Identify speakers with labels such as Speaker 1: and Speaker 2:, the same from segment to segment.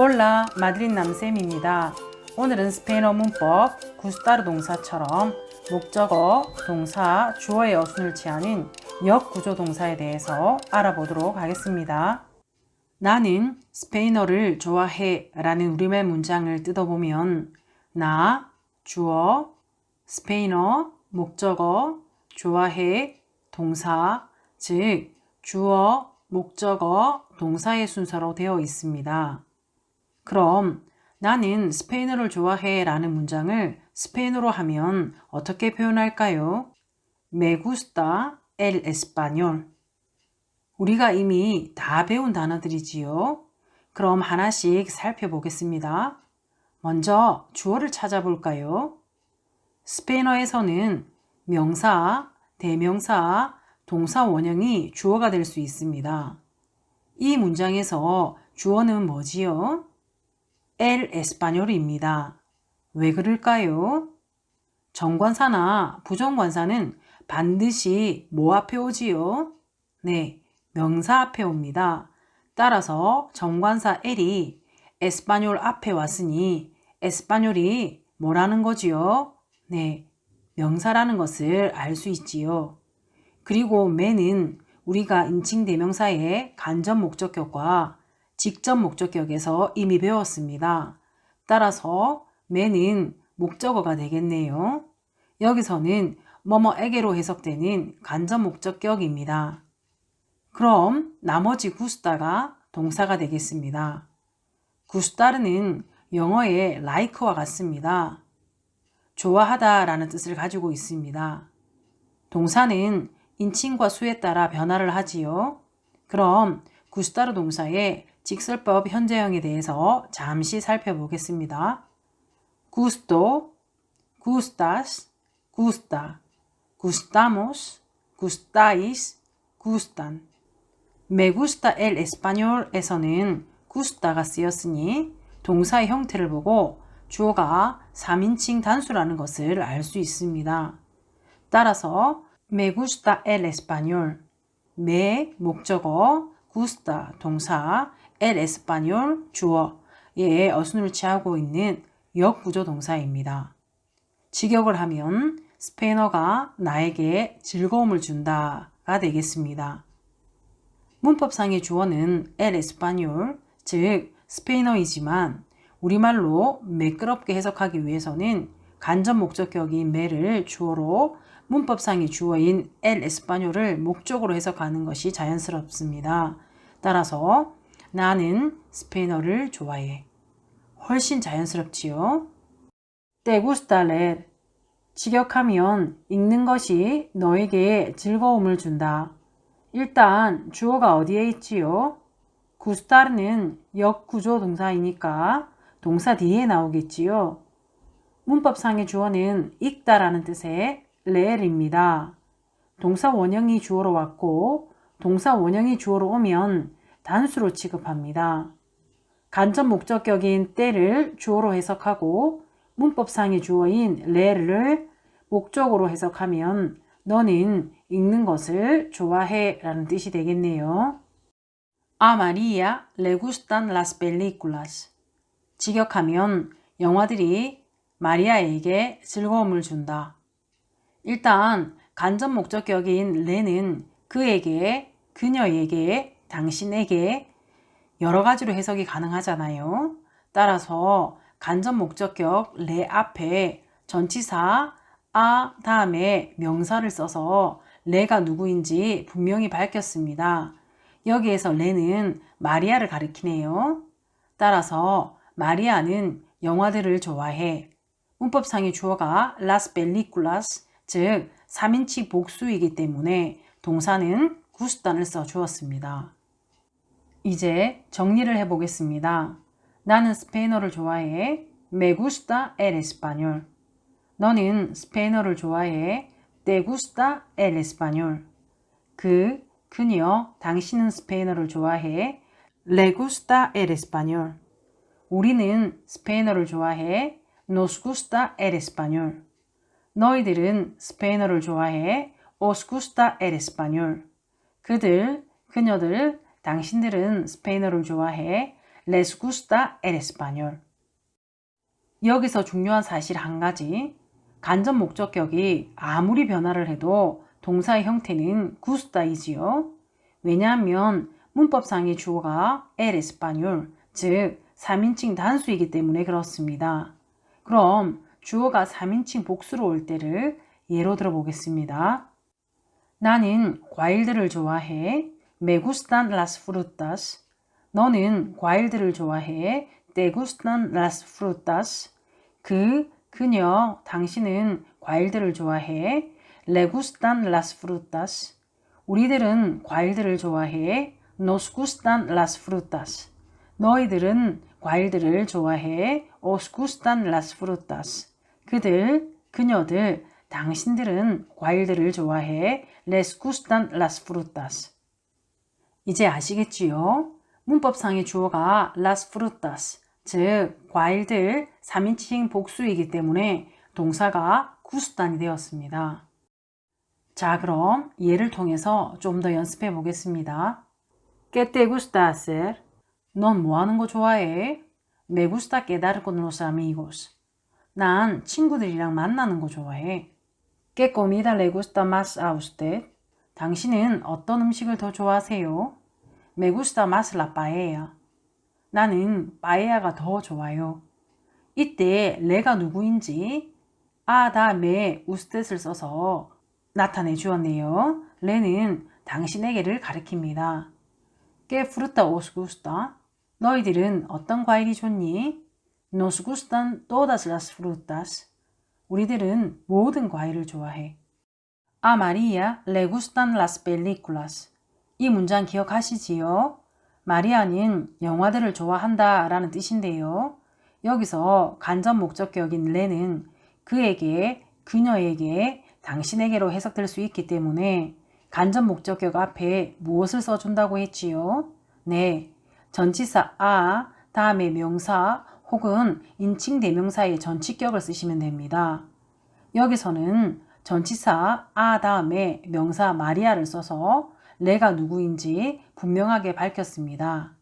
Speaker 1: 올라 마드린 남쌤입니다. 오늘은 스페인어 문법 구스타르 동사처럼 목적어, 동사, 주어의 어순을 취하는 역구조 동사에 대해서 알아보도록 하겠습니다. 나는 스페인어를 좋아해 라는 우리말 문장을 뜯어보면 나, 주어, 스페인어, 목적어, 좋아해, 동사, 즉 주어, 목적어, 동사의 순서로 되어 있습니다. 그럼 나는 스페인어를 좋아해 라는 문장을 스페인어로 하면 어떻게 표현할까요? Me gusta el español. 우리가 이미 다 배운 단어들이지요. 그럼 하나씩 살펴보겠습니다. 먼저 주어를 찾아볼까요? 스페인어에서는 명사, 대명사, 동사 원형이 주어가 될 수 있습니다. 이 문장에서 주어는 뭐지요? El español입니다. 왜 그럴까요? 정관사나 부정관사는 반드시 뭐 앞에 오지요? 네, 명사 앞에 옵니다. 따라서 정관사 el이 에스파뇰 앞에 왔으니 에스파뇰이 뭐라는 거지요? 네, 명사라는 것을 알 수 있지요. 그리고 매는 우리가 인칭 대명사의 간접 목적격과 직접 목적격에서 이미 배웠습니다. 따라서 매는 목적어가 되겠네요. 여기서는 뭐뭐에게로 해석되는 간접 목적격입니다. 그럼 나머지 구스타가 동사가 되겠습니다. 구스타르는 영어의 like와 같습니다. 좋아하다 라는 뜻을 가지고 있습니다. 동사는 인칭과 수에 따라 변화를 하지요. 그럼 구스타르 동사의 직설법 현재형에 대해서 잠시 살펴보겠습니다. gusto, gustas, gusta, gustamos, gustáis, gustan. Me gusta el español에서는 gusta가 쓰였으니 동사의 형태를 보고 주어가 3인칭 단수라는 것을 알 수 있습니다. 따라서 me gusta el español, me 목적어, gusta 동사, el español 주어의 어순을 취하고 있는 역구조 동사입니다. 직역을 하면 스페인어가 나에게 즐거움을 준다가 되겠습니다. 문법상의 주어는 el español, 즉 스페인어이지만 우리말로 매끄럽게 해석하기 위해서는 간접 목적격인 매를 주어로 문법상의 주어인 el español을 목적으로 해석하는 것이 자연스럽습니다. 따라서 나는 스페인어를 좋아해. 훨씬 자연스럽지요. Te gusta leer. 직역하면 읽는 것이 너에게 즐거움을 준다. 일단 주어가 어디에 있지요? 구스타르는 역구조 동사이니까 동사 뒤에 나오겠지요. 문법상의 주어는 읽다라는 뜻의 레엘입니다. 동사 원형이 주어로 왔고 동사 원형이 주어로 오면 단수로 취급합니다. 간접 목적격인 때를 주어로 해석하고 문법상의 주어인 레를 목적으로 해석하면 너는 읽는 것을 좋아해 라는 뜻이 되겠네요. A María le gustan las películas. 직역하면 영화들이 마리아에게 즐거움을 준다. 일단 간접 목적격인 레는 그에게, 그녀에게, 당신에게 여러 가지로 해석이 가능하잖아요. 따라서 간접 목적격 레 앞에 전치사 아 다음에 명사를 써서 레가 누구인지 분명히 밝혔습니다. 여기에서 레는 마리아를 가리키네요. 따라서 마리아는 영화들을 좋아해. 문법상의 주어가 las películas, 즉 3인칭 복수이기 때문에 동사는 구스단을 써 주었습니다. 이제 정리를 해 보겠습니다. 나는 스페인어를 좋아해. Me gusta el español. 너는 스페인어를 좋아해. Te gusta el español. 그, 그녀, 당신은 스페인어를 좋아해. Le gusta el español. 우리는 스페인어를 좋아해. Nos gusta el español. 너희들은 스페인어를 좋아해. Os gusta el español. 그들, 그녀들, 당신들은 스페인어를 좋아해. les gusta el español. 여기서 중요한 사실 한 가지. 간접 목적격이 아무리 변화를 해도 동사의 형태는 gusta이지요. 왜냐하면 문법상의 주어가 el español, 즉 3인칭 단수이기 때문에 그렇습니다. 그럼 주어가 3인칭 복수로 올 때를 예로 들어 보겠습니다. 나는 과일들을 좋아해. Me gustan las frutas. 너는 과일들을 좋아해. Te gustan las frutas. 그, 그녀, 당신은 과일들을 좋아해. Le gustan las frutas. 우리들은 과일들을 좋아해. Nos gustan las frutas. 너희들은 과일들을 좋아해. Os gustan las frutas. 그들, 그녀들, 당신들은 과일들을 좋아해. Les gustan las frutas. 이제 아시겠지요? 문법상의 주어가 las frutas, 즉 과일들 3인칭 복수이기 때문에 동사가 gustan이 되었습니다. 자, 그럼 예를 통해서 좀 더 연습해 보겠습니다. ¿Qué te gusta hacer? 넌 뭐 하는 거 좋아해? Me gusta quedar con los amigos. 난 친구들이랑 만나는 거 좋아해. ¿Qué comida le gusta más a usted? 당신은 어떤 음식을 더 좋아하세요? Me gusta más la paella. 나는 paella가 더 좋아요. 이때 레가 누구인지 아 다음에 usted 을 써서 나타내 주었네요. 레는 당신에게를 가리킵니다. ¿Qué fruta os gusta? 너희들은 어떤 과일이 좋니? Nos gustan todas las frutas. 우리들은 모든 과일을 좋아해. A María le gustan las películas. 이 문장 기억하시지요? 마리아는 영화들을 좋아한다 라는 뜻인데요. 여기서 간접 목적격인 레는 그에게, 그녀에게, 당신에게로 해석될 수 있기 때문에 간접 목적격 앞에 무엇을 써준다고 했지요? 네, 전치사 아, 다음에 명사 혹은 인칭 대명사의 전치격을 쓰시면 됩니다. 여기서는 전치사 아 다음에 명사 마리아를 써서 레가 누구인지 분명하게 밝혔습니다.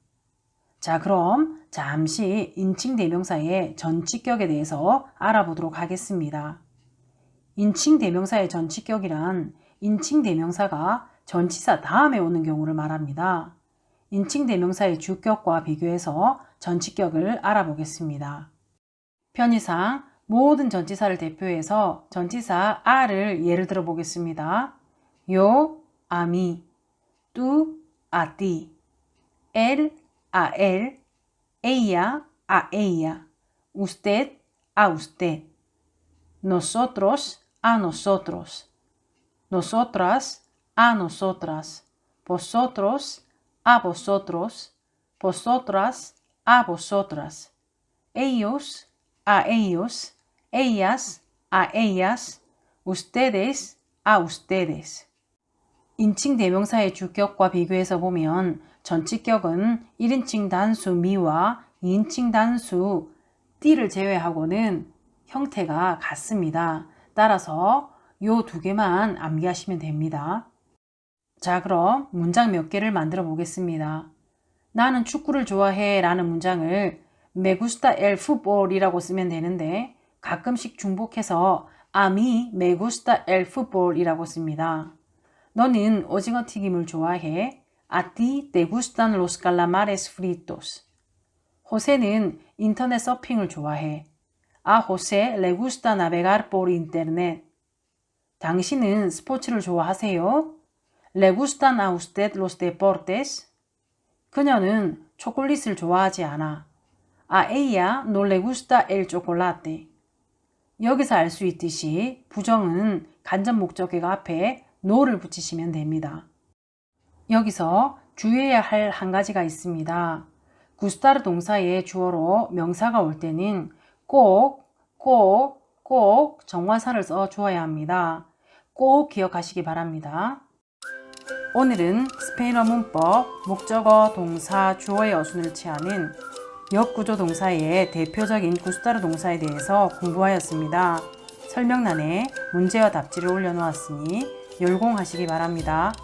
Speaker 1: 자, 그럼 잠시 인칭 대명사의 전치격에 대해서 알아보도록 하겠습니다. 인칭 대명사의 전치격이란 인칭 대명사가 전치사 다음에 오는 경우를 말합니다. 인칭 대명사의 주격과 비교해서 전치격을 알아보겠습니다. 편의상 모든 전치사를 대표해서 전치사 아를 예를 들어 보겠습니다. 요, 아미, 뚜, 아띠, 엘, él, ella, a ella, usted, a usted, nosotros, a nosotros, nosotras, a nosotras, vosotros, a vosotros, vosotras, a vosotras, ellos, a ellos, ellas, a ellas, ustedes, a ustedes. 인칭 대명사의 주격과 비교해서 보면 전치격은 1인칭 단수 미와 2인칭 단수 띠를 제외하고는 형태가 같습니다. 따라서 요 두 개만 암기하시면 됩니다. 자, 그럼 문장 몇 개를 만들어 보겠습니다. 나는 축구를 좋아해 라는 문장을 me gusta el fútbol 이라고 쓰면 되는데 가끔씩 중복해서 a mí me gusta el fútbol 이라고 씁니다. 너는 오징어 튀김을 좋아해? Te gustan los calamares fritos. 호세는 인터넷 서핑을 좋아해. José le gusta navegar por internet. 당신은 스포츠를 좋아하세요? ¿Le gustan a usted los deportes? 그녀는 초콜릿을 좋아하지 않아. Ella no le gusta. 여기서 알 수 있듯이 부정은 간접 목적격 앞에 no를 붙이시면 됩니다. 여기서 주의해야 할 한 가지가 있습니다. 구스타르 동사의 주어로 명사가 올 때는 꼭, 꼭, 꼭 정관사를 써 주어야 합니다. 꼭 기억하시기 바랍니다. 오늘은 스페인어 문법 목적어, 동사, 주어의 어순을 취하는 역구조 동사의 대표적인 구스타르 동사에 대해서 공부하였습니다. 설명란에 문제와 답지를 올려놓았으니 열공하시기 바랍니다.